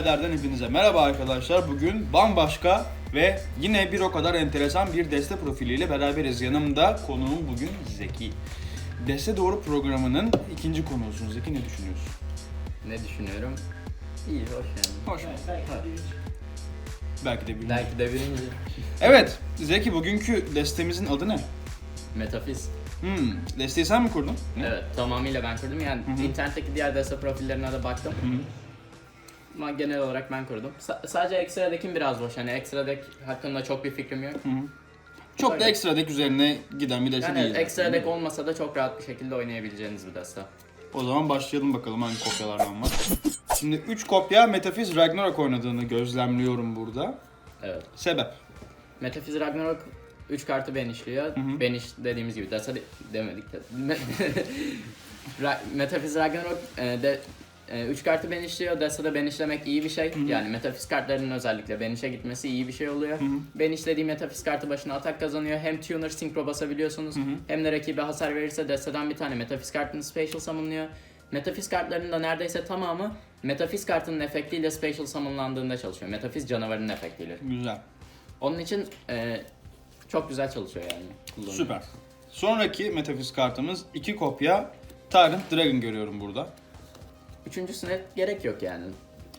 Birader'den hepinize merhaba arkadaşlar. Bugün bambaşka ve yine bir o kadar enteresan bir deste profiliyle beraberiz. Yanımda konuğum bugün Zeki. Deste Doğru programının ikinci konuğusun. Zeki ne düşünüyorsun? Ne düşünüyorum? İyi, hoş yani. Hoş mu? Belki de birinci. Belki de birinci. Evet, Zeki bugünkü destemizin adı ne? Metafiz. Hmm, desteği sen mi kurdun? Evet, tamamıyla ben kurdum. Yani Hı hı. internetteki diğer deste profillerine de baktım. Hı hı. Ama genel olarak ben kurdum. Sa- sadece ekstra deck'im biraz boş. Hani ekstra deck hakkında çok bir fikrim yok. Çok da Öyle. ekstra dek üzerine giden bir deste Yani değil. ekstra zaten, deck değil mi? olmasa da çok rahat bir şekilde oynayabileceğiniz bir deste. O zaman başlayalım bakalım hangi kopyalardan var. Şimdi 3 kopya Metaphys Ragnarok oynadığını gözlemliyorum burada. Evet. Sebep. Metafiz Ragnarok 3 kartı benişliyor. Beniş dediğimiz gibi dese de- demedik de. Me- Ra- Metafiz Ragnarok e, de 3 kartı benişliyor. Dese de benişlemek iyi bir şey. Yani metafiz kartlarının özellikle benişe gitmesi iyi bir şey oluyor. Hı hı. Benişlediği metafiz kartı başına atak kazanıyor. Hem tuner synchro basabiliyorsunuz. Hem de rakibe hasar verirse desteden bir tane metafiz kartını special summonluyor. Metafiz kartlarının da neredeyse tamamı metafiz kartının efektiyle special summonlandığında çalışıyor. Metafiz canavarının efektiyle. Güzel. Onun için e, çok güzel çalışıyor yani. Süper. Sonraki Metaphys kartımız 2 kopya Tyrant Dragon görüyorum burada. Üçüncüsüne gerek yok yani.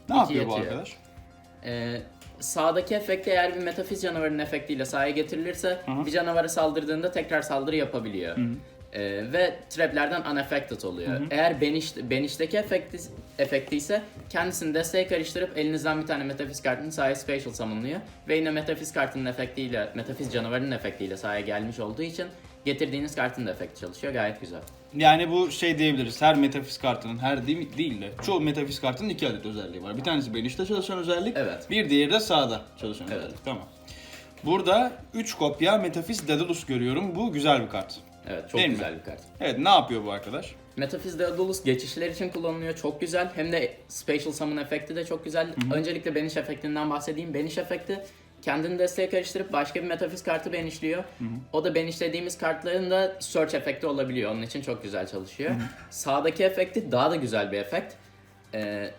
Ne İki yapıyor bu yetiyor. arkadaş? E, sağdaki efekt eğer bir metafiz canavarının efektiyle sahaya getirilirse Hı hı. bir canavara saldırdığında tekrar saldırı yapabiliyor. Hı hı. E, ve traplerden unaffected oluyor. Eğer beniş, benişteki efekti, efekti ise kendisini desteğe karıştırıp elinizden bir tane metafiz kartını sahaya special summonluyor. Ve yine metafiz kartının efektiyle, metafiz canavarının efektiyle sahaya gelmiş olduğu için getirdiğiniz kartın da efekti çalışıyor. Gayet güzel. Yani bu şey diyebiliriz. Her Metaphys kartının, her değil, değil de çoğu Metaphys kartının iki adet özelliği var. Bir tanesi benişte çalışan özellik, Evet. bir diğeri de sağda çalışan Evet. özellik. Tamam. Burada 3 kopya Metaphys Daedalus görüyorum. Bu güzel bir kart. Evet çok Değil mi? güzel bir kart. Evet, ne yapıyor bu arkadaş? Metaphys Daedalus geçişler için kullanılıyor. Çok güzel. Hem de Special Summon efekti de çok güzel. Öncelikle Banish efektinden bahsedeyim. Banish efekti kendini desteğe karıştırıp başka bir Metaphys kartı banishliyor. O da banishlediğimiz kartların da Search efekti olabiliyor. Onun için çok güzel çalışıyor. Sağdaki efekti daha da güzel bir efekt. Ee,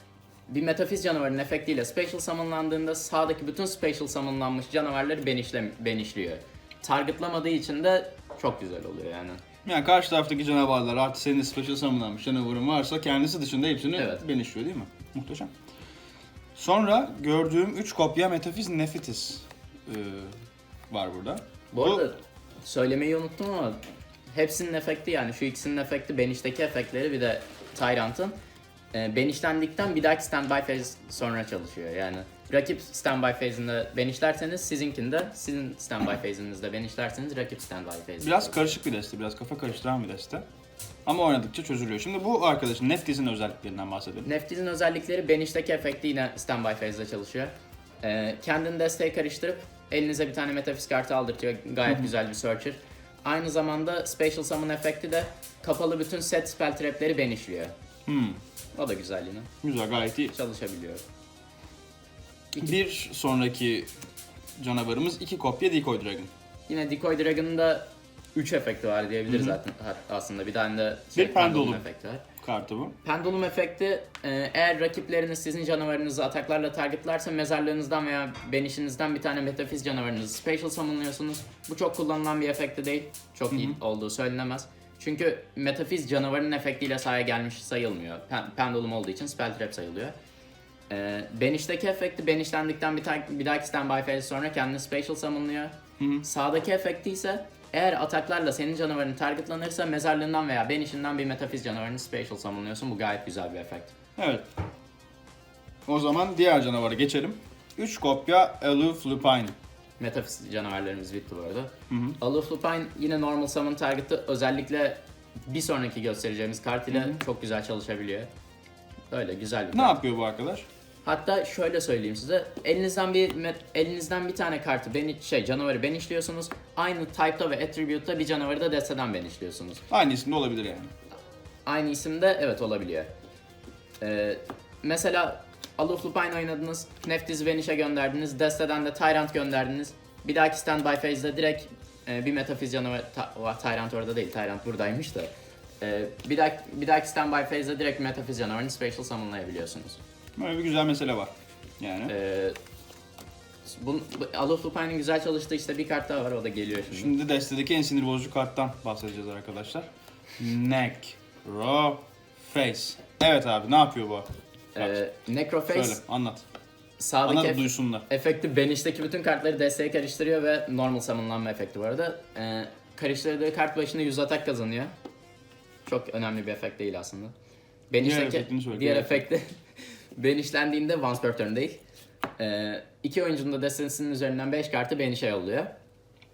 bir Metaphys canavarının efektiyle Special Summonlandığında sağdaki bütün Special Summonlanmış canavarları banishle, banishliyor. Targetlamadığı için de çok güzel oluyor yani. Yani karşı taraftaki canavarlar artı senin special summonlanmış canavarın varsa kendisi dışında hepsini Evet. benişliyor değil mi? Muhteşem. Sonra gördüğüm 3 kopya Metaphys Nephitis ee, var burada. Bu arada söylemeyi unuttum ama hepsinin efekti yani şu ikisinin efekti Benish'teki efektleri bir de Tyrant'ın e, Benish'lendikten bir dahaki standby phase sonra çalışıyor yani. Rakip standby phase'inde Benish'lerseniz sizinkinde, sizin standby phase'inizde Benish'lerseniz rakip standby phase'inde. Biraz karışık bir deste, biraz kafa karıştıran bir deste. Ama oynadıkça çözülüyor. Şimdi bu arkadaşın Nephis'in özelliklerinden bahsedelim. Neftiz'in özellikleri Benish'teki efekti yine standby phase'de çalışıyor. Ee, kendini desteğe karıştırıp elinize bir tane Metaphys kartı aldırtıyor. Gayet güzel bir searcher. Aynı zamanda Special Summon efekti de kapalı bütün set spell trap'leri benishliyor. Hmm, O da güzel yine. güzel, gayet iyi. Çalışabiliyor. Bir sonraki canavarımız 2 kopya Decoy Dragon. Yine Decoy Dragon'ın da 3 efekti var diyebiliriz zaten aslında. Bir tane de şey, Bir pendulum. efekti var. Kartı bu. Pendulum efekti e, eğer rakipleriniz sizin canavarınızı ataklarla targetlarsa mezarlığınızdan veya benişinizden bir tane metafiz canavarınızı special summonluyorsunuz. Bu çok kullanılan bir efekti değil. Çok iyi olduğu söylenemez. Çünkü metafiz canavarının efektiyle sahaya gelmiş sayılmıyor. Pen- pendulum olduğu için spell trap sayılıyor. E, benişteki efekti benişlendikten bir, ta- bir dahaki standby phase sonra kendini special summonluyor. Sağdaki efekti ise eğer ataklarla senin canavarın targetlanırsa mezarlığından veya benişinden bir metafiz canavarını special summonluyorsun. Bu gayet güzel bir efekt. Evet. O zaman diğer canavara geçelim. 3 kopya Aloof Lupine. Metafiz canavarlarımız bitti bu arada. Aloof Lupine yine normal summon target'ı özellikle bir sonraki göstereceğimiz kart ile çok güzel çalışabiliyor. Öyle güzel bir Ne kart. yapıyor bu arkadaş? Hatta şöyle söyleyeyim size. Elinizden bir elinizden bir tane kartı beni şey canavarı benişliyorsunuz. Aynı type'da ve attribute'da bir canavarı da desteden benişliyorsunuz. Aynı isimde olabilir yani. Aynı isimde evet olabiliyor. Ee, mesela Aloof Lupine oynadınız, Neftiz'i Vanish'e gönderdiniz, desteden de Tyrant gönderdiniz. Bir dahaki standby phase'de direkt e, bir metafiz canavarı, ta, Tyrant orada değil, Tyrant buradaymış da. Ee, bir dahaki, bir dahaki standby phase'de direkt metafiz canavarını special summonlayabiliyorsunuz. Böyle bir güzel mesele var. Yani. Ee, bu, bu, Alof Lupin'in güzel çalıştığı işte bir kart daha var o da geliyor şimdi. Şimdi destedeki en sinir bozucu karttan bahsedeceğiz arkadaşlar. Neck, Raw, Face. Evet abi ne yapıyor bu? Ee, Necroface Söyle anlat. sağdaki Anlat duysunlar. efekti benişteki bütün kartları desteğe karıştırıyor ve normal summonlanma efekti bu arada. Ee, karıştırdığı kart başına 100 atak kazanıyor. Çok önemli bir efekt değil aslında. Benişteki diğer diğer efekti benişlendiğinde once per turn değil. Ee, iki oyuncunun da destesinin üzerinden 5 kartı benişe yolluyor.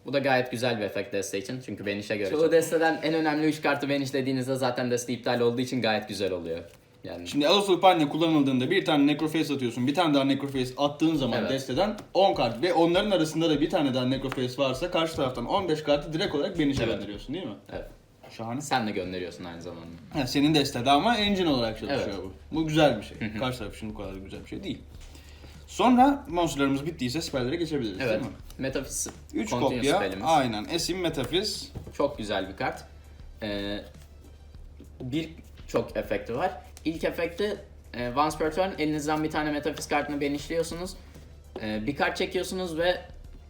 Bu da gayet güzel bir efekt deste için çünkü benişe göre. Çoğu desteden en önemli 3 kartı benişlediğinizde zaten deste iptal olduğu için gayet güzel oluyor. Yani Şimdi Alpha Lupine kullanıldığında bir tane Necroface atıyorsun, bir tane daha Necroface attığın zaman Evet. desteden 10 kart ve onların arasında da bir tane daha Necroface varsa karşı taraftan 15 kartı direkt olarak benişe Evet. gönderiyorsun değil mi? evet. Şahane. Sen de gönderiyorsun aynı zamanda. Ha, senin destede ama engine olarak çalışıyor Evet. bu. Bu güzel bir şey. Karşı taraf için bu kadar güzel bir şey değil. Sonra monsterlarımız bittiyse spellere geçebiliriz Evet. değil mi? Metaphys 3 Continuous kopya. spellimiz. Aynen. Esim Metaphys. Çok güzel bir kart. Ee, bir çok efekti var. İlk efekti e, once per turn elinizden bir tane Metaphys kartını benişliyorsunuz. Ee, bir kart çekiyorsunuz ve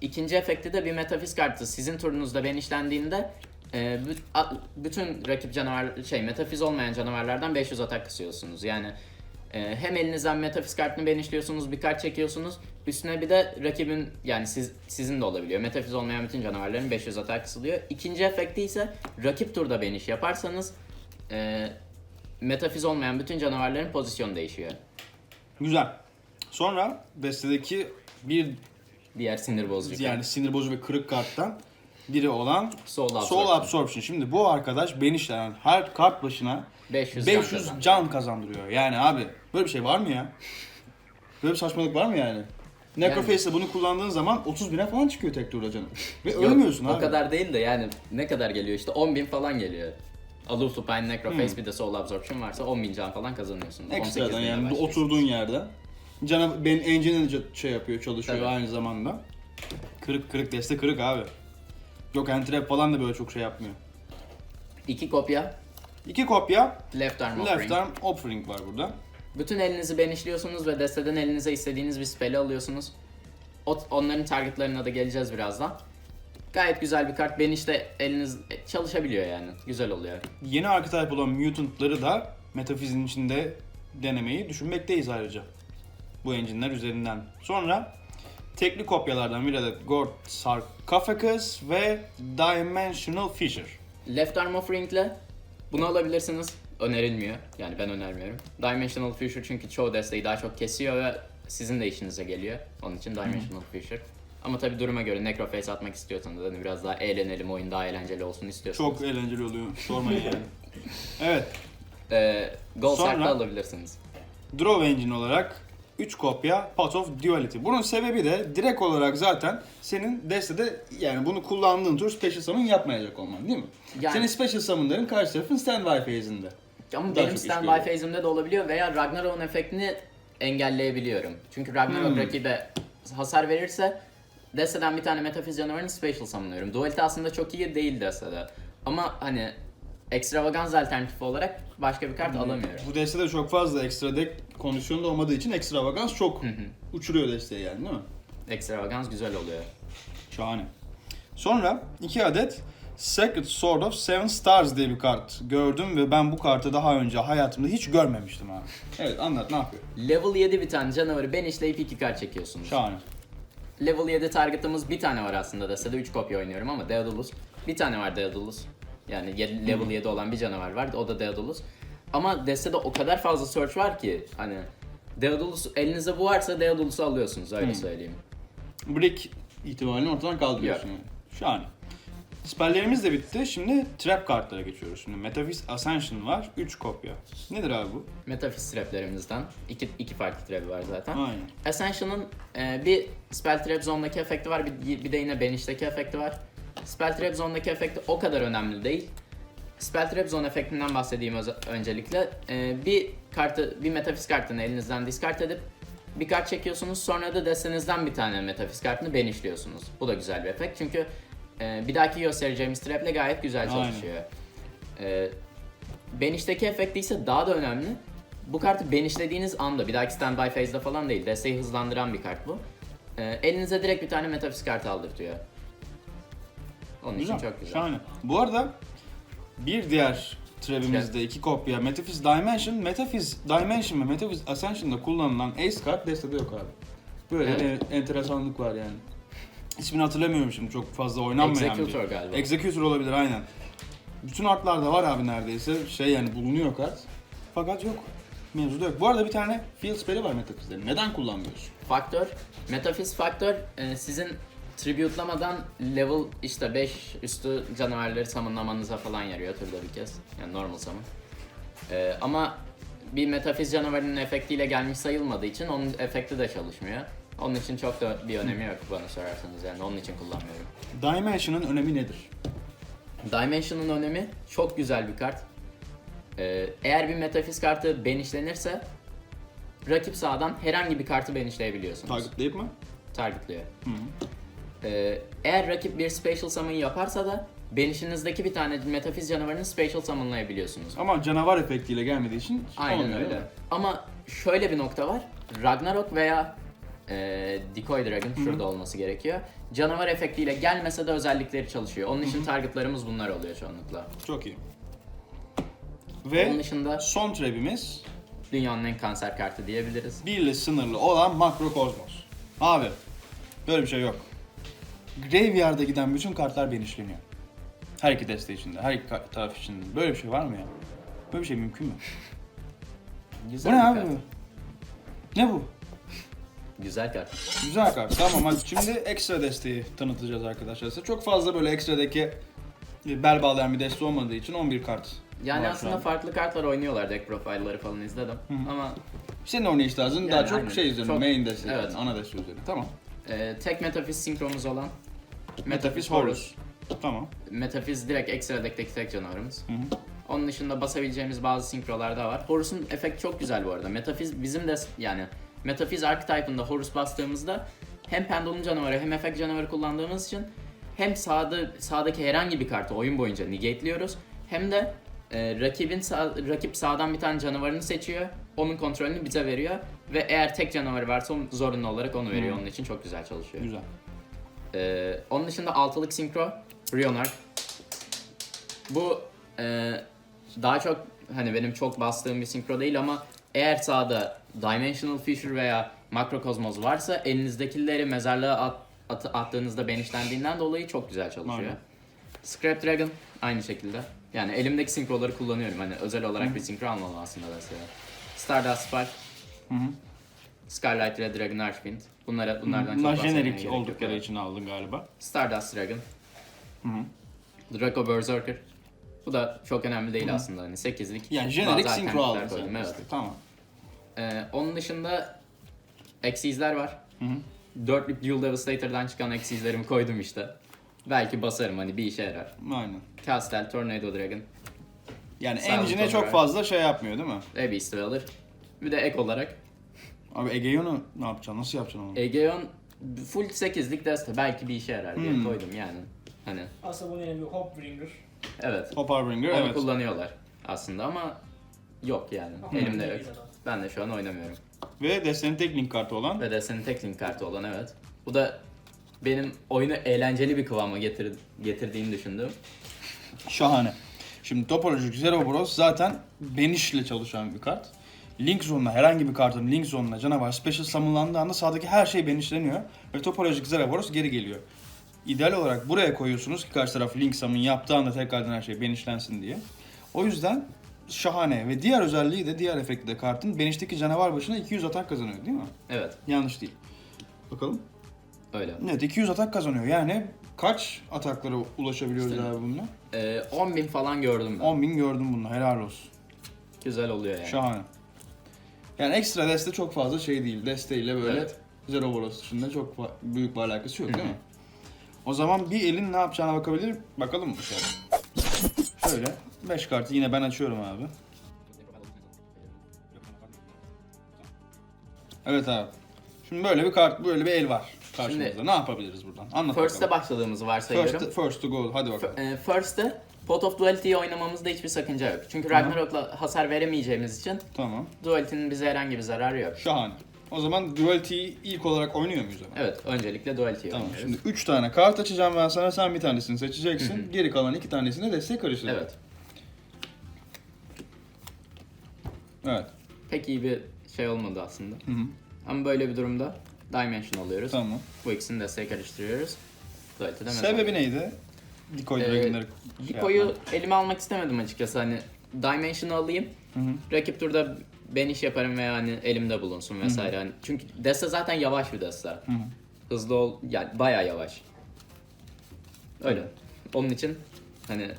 ikinci efekti de bir Metaphys kartı sizin turnunuzda benişlendiğinde e, a- bütün rakip canavar şey Metaphys olmayan canavarlardan 500 atak kısıyorsunuz. Yani e, hem elinizden Metaphys kartını benişliyorsunuz, bir kart çekiyorsunuz. Üstüne bir de rakibin yani siz sizin de olabiliyor. Metaphys olmayan bütün canavarların 500 atak kısılıyor. İkinci efekti ise rakip turda beniş yaparsanız e, Metaphys olmayan bütün canavarların pozisyonu değişiyor. Güzel. Sonra destedeki bir Diğer sinir bozucu. yani sinir bozucu ve kırık karttan biri olan Soul Soul Absorption. Absorption. Şimdi bu arkadaş benişlenen her kart başına 500 can 500 kazandı. can kazandırıyor. Yani abi böyle bir şey var mı ya? Böyle bir saçmalık var mı yani? Necroface'de bunu kullandığın zaman 30 bine falan çıkıyor tek turda canım. Ve Yok, ölmüyorsun o abi. kadar değil de yani ne kadar geliyor işte 10.000 falan geliyor. Aloof Lupine, Necroface Hmm. bir de Soul Absorption varsa 10.000 can falan kazanıyorsunuz. 18 Ekstradan yani başlıyor. oturduğun yerde. Cana benim engine'in şey yapıyor, çalışıyor Tabii. aynı zamanda. Kırık kırık deste kırık abi. Yok Entrap falan da böyle çok şey yapmıyor. İki kopya İki kopya Left Arm Left Offering. Arm Offering var burada. Bütün elinizi benişliyorsunuz ve desteden elinize istediğiniz bir spell'i alıyorsunuz. O, onların targetlarına da geleceğiz birazdan. Gayet güzel bir kart. Benişte eliniz e, çalışabiliyor yani. Güzel oluyor. Yeni archetype olan Mutant'ları da Metafiz'in içinde denemeyi düşünmekteyiz ayrıca. Bu engine'ler üzerinden. Sonra tekli kopyalardan bir adet Gord Sarcophagus ve Dimensional Fissure. Left Arm Offering'le bunu alabilirsiniz. Önerilmiyor. Yani ben önermiyorum. Dimensional Future çünkü çoğu desteği daha çok kesiyor ve sizin de işinize geliyor. Onun için Dimensional Future. Ama tabi duruma göre Necroface atmak istiyorsanız hani biraz daha eğlenelim, oyun daha eğlenceli olsun istiyorsanız. Çok eğlenceli oluyor. Sormayın yani. Evet. Ee, Gold Sonra- alabilirsiniz. Draw Engine olarak 3 kopya Path of Duality. Bunun sebebi de direkt olarak zaten senin destede yani bunu kullandığın tur Special Summon yapmayacak olman değil mi? Yani- Senin Special Summon'ların karşı tarafın Standby phase'inde. Ama Daha benim çok iş standby phase'imde de olabiliyor veya Ragnarok'un efektini engelleyebiliyorum. Çünkü Ragnarok Hmm. rakibe hasar verirse desteden bir tane canavarını special summonuyorum. Duality aslında çok iyi değil destede. Ama hani ekstravagans alternatifi olarak başka bir kart alamıyorum. Bu destede çok fazla ekstra deck kondisyonu da olmadığı için Extravagance çok uçuruyor desteği yani değil mi? Ekstravagans güzel oluyor. Şahane. Sonra 2 adet Sacred Sword of Seven Stars diye bir kart gördüm ve ben bu kartı daha önce hayatımda hiç görmemiştim abi. Evet anlat ne yapıyor? Level 7 bir tane canavarı benişleyip iki kart çekiyorsunuz. Şahane. Level 7 targetımız bir tane var aslında destede 3 kopya oynuyorum ama Deodolus. Bir tane var Deodolus. Yani level 7 olan bir canavar var o da Deodolus. Ama destede o kadar fazla search var ki hani Deodolus elinizde bu varsa Deodolus'u alıyorsunuz öyle söyleyeyim. Brick ihtimalini ortadan kaldırıyorsun yani. Şahane. Spelllerimiz de bitti. Şimdi trap kartlara geçiyoruz. Şimdi Metaphys Ascension var. 3 kopya. Nedir abi bu? Metaphys traplerimizden iki, iki farklı trap'i var zaten. Aynen. Ascension'ın e, bir Spell Trap Zone'daki efekti var, bir, bir de yine Banish'teki efekti var. Spell Trap Zone'daki efekti o kadar önemli değil. Spell Trap Zone efektinden bahsedeyim öncelikle. E, bir kartı, bir Metaphys kartını elinizden discard edip bir kart çekiyorsunuz sonra da destenizden bir tane Metaphys kartını benişliyorsunuz. Bu da güzel bir efekt çünkü e, bir dahaki göstereceğimiz trap'le gayet güzel çalışıyor. E, Beniş'teki efekti ise daha da önemli. Bu kartı benişlediğiniz anda bir dahaki standby phase'de falan değil. Desteği hızlandıran bir kart bu. Ee, elinize direkt bir tane metafiz kartı aldırtıyor. Onun için çok güzel. Şahane. Bu arada bir diğer trebimizde iki kopya Metaphys Dimension, Metaphys Dimension ve Metaphys Ascension'da kullanılan Ace kart destede yok abi. Böyle Evet. bir enteresanlık var yani. İsmini hatırlamıyorum şimdi çok fazla oynanmayan Executor bir. galiba. Executor olabilir aynen. Bütün artlarda var abi neredeyse. Şey yani bulunuyor kart. Fakat yok. Mevzuda yok. Bu arada bir tane field spell'i var Metaphys'lerin. Neden kullanmıyorsun? Faktör, metafiz faktör e, sizin tributelamadan level işte 5 üstü canavarları summonlamanıza falan yarıyor turda bir kez. Yani normal summon. E, ama bir metafiz canavarının efektiyle gelmiş sayılmadığı için onun efekti de çalışmıyor. Onun için çok da bir önemi yok bana sorarsanız yani onun için kullanmıyorum. Dimension'ın önemi nedir? Dimension'ın önemi çok güzel bir kart. E, eğer bir metafiz kartı benişlenirse rakip sahadan herhangi bir kartı benişleyebiliyorsunuz. Targetlayıp mı? targetliyor. Hı. Ee, eğer rakip bir special summon yaparsa da benişinizdeki bir tane metafiz canavarını special summonlayabiliyorsunuz. Ama canavar efektiyle gelmediği için Aynen olmuyor, değil öyle. mi? Ama şöyle bir nokta var. Ragnarok veya e, Decoy Dragon şurada olması gerekiyor. Canavar efektiyle gelmese de özellikleri çalışıyor. Onun için targetlarımız bunlar oluyor çoğunlukla. Çok iyi. Onun Ve dışında son trebimiz dünyanın en kanser kartı diyebiliriz. 1 ile sınırlı olan Makrokozmos. Abi böyle bir şey yok. Graveyard'a giden bütün kartlar benişleniyor. Her iki deste içinde, her iki taraf içinde. Böyle bir şey var mı ya? Böyle bir şey mümkün mü? Bu Güzel ne bir abi kart. bu? Ne bu? Güzel kart. Güzel kart. Tamam hadi şimdi ekstra desteği tanıtacağız arkadaşlar size. Çok fazla böyle ekstradaki e, bel bağlayan bir deste olmadığı için 11 kart Yani aslında farklı kartlar oynuyorlar deck profilleri falan izledim. Ama Senin oynayış tarzın Yani daha çok aynen. şey üzerine, Çok- main deste, Evet. yani, ana deste üzerine. Tamam. Ee, tek Metafiz sinkromuz olan Metaphys Horus. Tamam. Metafiz direkt ekstra dekteki tek canavarımız. Hı hı. Onun dışında basabileceğimiz bazı sinkrolar da var. Horus'un efekt çok güzel bu arada. Metafiz bizim de yani Metafiz archetype'ında Horus bastığımızda hem pendulum canavarı hem efekt canavarı kullandığımız için hem sağda sağdaki herhangi bir kartı oyun boyunca negate'liyoruz hem de e, rakibin sağ- rakip sağdan bir tane canavarını seçiyor. Onun kontrolünü bize veriyor ve eğer tek canavarı varsa zorunlu olarak onu veriyor. Hmm. Onun için çok güzel çalışıyor. Güzel. Ee, onun dışında altılık sinkro, Rionark. Bu e, daha çok hani benim çok bastığım bir sinkro değil ama eğer sağda Dimensional Fissure veya Makrokosmos varsa elinizdekileri mezarlığa at, at- attığınızda benişlendiğinden dolayı çok güzel çalışıyor. Aynen. Scrap Dragon aynı şekilde. Yani elimdeki sinkroları kullanıyorum. Hani özel olarak bir sinkro almam aslında mesela. Stardust Spark, Hı hı. Scarlet Red Dragon Archfiend. Bunlara, bunlardan Bunlar çok jenerik gerek yok. oldukları Evet. için aldın galiba. Stardust Dragon. Hı hı. Draco Berserker. Bu da çok önemli değil aslında hani 8'lik. Yani jenerik sinkro aldın sen. Evet. işte. Tamam. Ee, onun dışında Exe's'ler var. Hı hı. Dörtlük Dual Devastator'dan çıkan Exe's'lerimi koydum işte. Belki basarım hani bir işe yarar. Aynen. Castle, Tornado Dragon, Yani Silent engine'e çok fazla şey yapmıyor değil mi? Abyss Dweller. Bir de ek olarak Abi Egeon'u ne yapacaksın? Nasıl yapacaksın onu? Aegeon full 8'lik deste belki bir işe yarar diye Hmm. koydum yani. Hani Aslında bunun önemi Hopebringer. evet. Hop Harbinger Onu evet. kullanıyorlar aslında ama yok yani. Ama Elimde değil yok. Ben de şu an oynamıyorum. Ve destenin tek link kartı olan Ve de senin tek link kartı olan evet. Bu da benim oyunu eğlenceli bir kıvama getir, getirdiğini düşündüm. şahane. Şimdi topolojik Zerobros zaten benişle çalışan bir kart. Link zonuna herhangi bir kartın link zonuna canavar special summonlandığı anda sağdaki her şey benişleniyor ve topolojik Zerobros geri geliyor. İdeal olarak buraya koyuyorsunuz ki karşı taraf link summon yaptığı anda tekrardan her şey benişlensin diye. O yüzden şahane ve diğer özelliği de diğer efekti de kartın benişteki canavar başına 200 atak kazanıyor değil mi? Evet Yanlış değil. Bakalım. öyle. Evet 200 atak kazanıyor. Yani kaç ataklara ulaşabiliyoruz İşte- abi bununla? Ee, 10.000 falan gördüm ben. 10.000 gördüm bununla. Helal olsun. Güzel oluyor yani. Şahane. Yani ekstra deste çok fazla şey değil. Desteyle böyle Evet. Zero Boros dışında çok fa- büyük bir alakası yok değil mi? O zaman bir elin ne yapacağına bakabilir Bakalım mı şöyle. Şöyle 5 kartı yine ben açıyorum abi. Evet abi. Şimdi böyle bir kart, böyle bir el var karşımızda. Şimdi- ne yapabiliriz buradan? Anlat First'e bakalım. başladığımızı varsayıyorum. First, first to go. Hadi bakalım. F- e, First'te Pot of Duality'yi oynamamızda hiçbir sakınca yok. Çünkü Ragnarok'la hasar veremeyeceğimiz için Tamam. Duality'nin bize herhangi bir zararı yok. Şahane. O zaman Duality'yi ilk olarak oynuyor muyuz hemen? Evet, öncelikle Duality'yi Tamam. oynuyoruz. Şimdi 3 tane kart açacağım ben sana. Sen bir tanesini seçeceksin. Geri kalan iki tanesini desteğe karıştıracağım. Evet. Evet. Pek iyi bir şey olmadı aslında. Hı hı. Ama böyle bir durumda Dimension alıyoruz. Tamam. Bu ikisini desteğe karıştırıyoruz. Duality'de mesela. Sebebi neydi? Decoy Ee, Dragon'ları Hiko'yu elime almak istemedim açıkçası. Hani Dimension'ı alayım. Hı hı. Rakip turda ben iş yaparım veya hani elimde bulunsun vesaire. Hani çünkü deste zaten yavaş bir hı. Hızlı ol, yani bayağı yavaş. Öyle. Onun için hani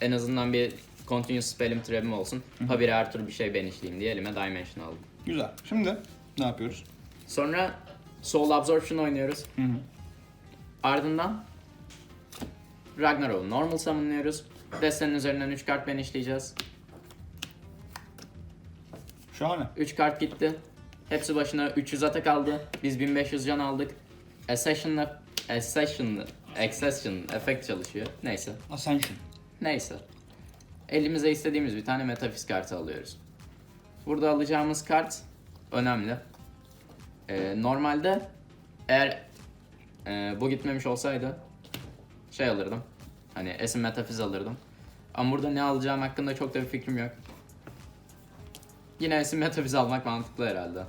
en azından bir continuous spell'im trap'im olsun. Habire her tur bir şey ben işleyeyim diye elime Dimension aldım. Güzel. Şimdi ne yapıyoruz? Sonra Soul Absorption oynuyoruz. Hı hı. Ardından Ragnarok'u normal summonluyoruz. Destenin üzerinden 3 kart ben işleyeceğiz. Şahane. 3 kart gitti. Hepsi başına 300 atak aldı. Biz 1500 can aldık. Accession'la Accession Accession effect çalışıyor. Neyse. Ascension. Neyse. Elimize istediğimiz bir tane metafiz kartı alıyoruz. Burada alacağımız kart önemli. Ee, normalde eğer e, bu gitmemiş olsaydı şey alırdım. Hani Esin Metafiz alırdım. Ama burada ne alacağım hakkında çok da bir fikrim yok. Yine Esin Metafiz almak mantıklı herhalde.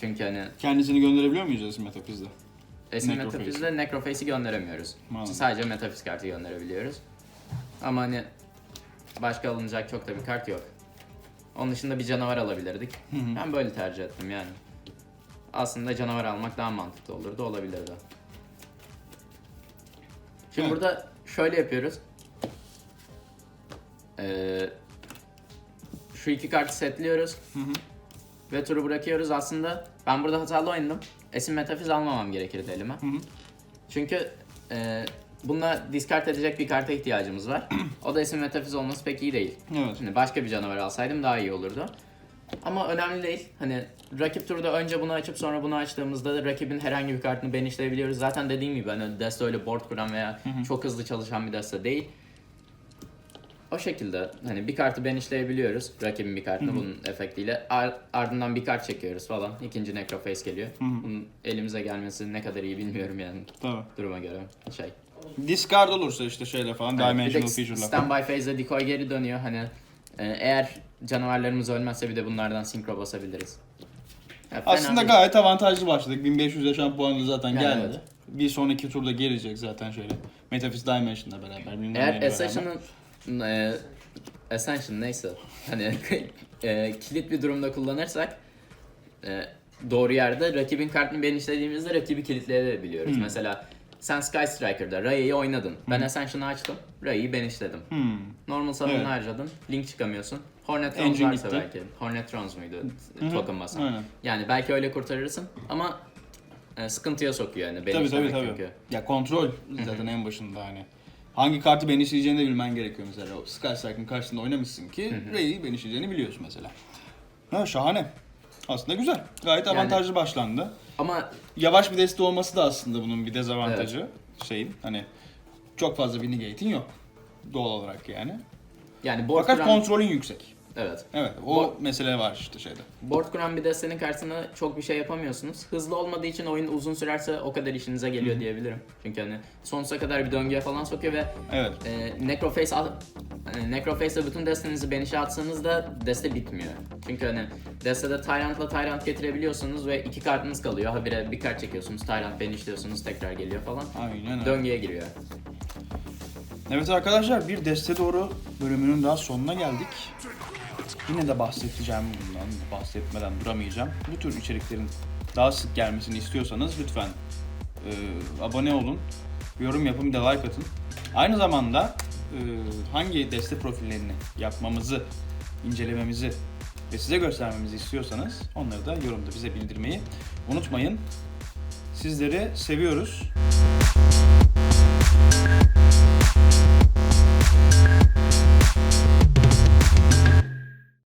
Çünkü hani Kendisini gönderebiliyor muyuz Esim Metafiz'de? Esin. Metafiz'de Necroface'i gönderemiyoruz. Anladım. Sadece Metafiz kartı gönderebiliyoruz. Ama hani başka alınacak çok da bir kart yok. Onun dışında bir canavar alabilirdik. hı. Ben böyle tercih ettim yani. Aslında canavar almak daha mantıklı olurdu, olabilirdi. Şimdi Evet. burada şöyle yapıyoruz. Ee, şu iki kartı setliyoruz. Hı hı. Ve turu bırakıyoruz aslında. Ben burada hatalı oynadım. Esin Metafiz almamam gerekirdi elime. Hı hı. Çünkü e, bununla discard edecek bir karta ihtiyacımız var. o da Esin Metafiz olması pek iyi değil. Evet. Şimdi başka bir canavar alsaydım daha iyi olurdu. Ama önemli değil. Hani rakip turda önce bunu açıp sonra bunu açtığımızda da rakibin herhangi bir kartını ben işleyebiliyoruz. Zaten dediğim gibi hani deste öyle board kuran veya çok hızlı çalışan bir deste değil. O şekilde hani bir kartı ben işleyebiliyoruz. Rakibin bir kartını bunun efektiyle. Ar- ardından bir kart çekiyoruz falan. İkinci Necroface geliyor. Bunun elimize gelmesi ne kadar iyi bilmiyorum yani Tabii. duruma göre şey. Discard olursa işte şeyle falan, de Dimensional Feature'la falan. Standby phase'de decoy geri dönüyor hani e, eğer canavarlarımız ölmezse bir de bunlardan sinkro basabiliriz. Ya, fena Aslında değil. gayet avantajlı başladık. 1500 yaşam puanı zaten Yani geldi. evet. Bir sonraki turda gelecek zaten şöyle. Metaphys Dimension'la beraber. bilmem Eğer neyle beraber. Ascension'ın e, Ascension neyse hani e, kilit bir durumda kullanırsak e, doğru yerde rakibin kartını ben işlediğimizde rakibi kilitleyebiliyoruz. Mesela sen Sky Striker'da Ray'yi oynadın. Ben Ascension'ı açtım. Ray'yi ben işledim. Hmm. Normal summon'ı Evet. harcadın. Link çıkamıyorsun. Hornet Trons Engine varsa gitti. belki. Hornet Trons muydu? hı. Token basan. Aynen. Yani belki öyle kurtarırsın ama e, sıkıntıya sokuyor yani Tabii tabii tabii. çünkü. Ya kontrol zaten en başında hani. Hangi kartı ben işleyeceğini de bilmen gerekiyor mesela. O Sky Strike'ın karşısında oynamışsın ki Ray'i ben işleyeceğini biliyorsun mesela. Ha şahane. Aslında güzel. Gayet Yani- avantajlı başlandı. Ama Yavaş bir deste olması da aslında bunun bir dezavantajı. Şeyin hani çok fazla bir negate'in yok. Doğal olarak yani. yani board Fakat kontrolün yüksek. Evet. Evet o Bu- mesele var işte şeyde. Board kuran bir destenin karşısında çok bir şey yapamıyorsunuz. Hızlı olmadığı için oyun uzun sürerse o kadar işinize geliyor diyebilirim. Çünkü hani sonsuza kadar bir döngüye falan sokuyor ve Evet. e, Necroface al, hani Necroface'le bütün destenizi benişe atsanız da deste bitmiyor. Çünkü hani destede Tyrant'la Tyrant getirebiliyorsunuz ve iki kartınız kalıyor. Habire bir kart çekiyorsunuz, Tyrant benişliyorsunuz, tekrar geliyor falan. Aynen öyle. Döngüye giriyor. Evet arkadaşlar bir deste doğru bölümünün daha sonuna geldik. Yine de bahsedeceğim bundan, bahsetmeden duramayacağım. Bu tür içeriklerin daha sık gelmesini istiyorsanız lütfen e, abone olun, yorum yapın, bir de like atın. Aynı zamanda e, hangi deste profillerini yapmamızı, incelememizi ve size göstermemizi istiyorsanız onları da yorumda bize bildirmeyi unutmayın. Sizleri seviyoruz.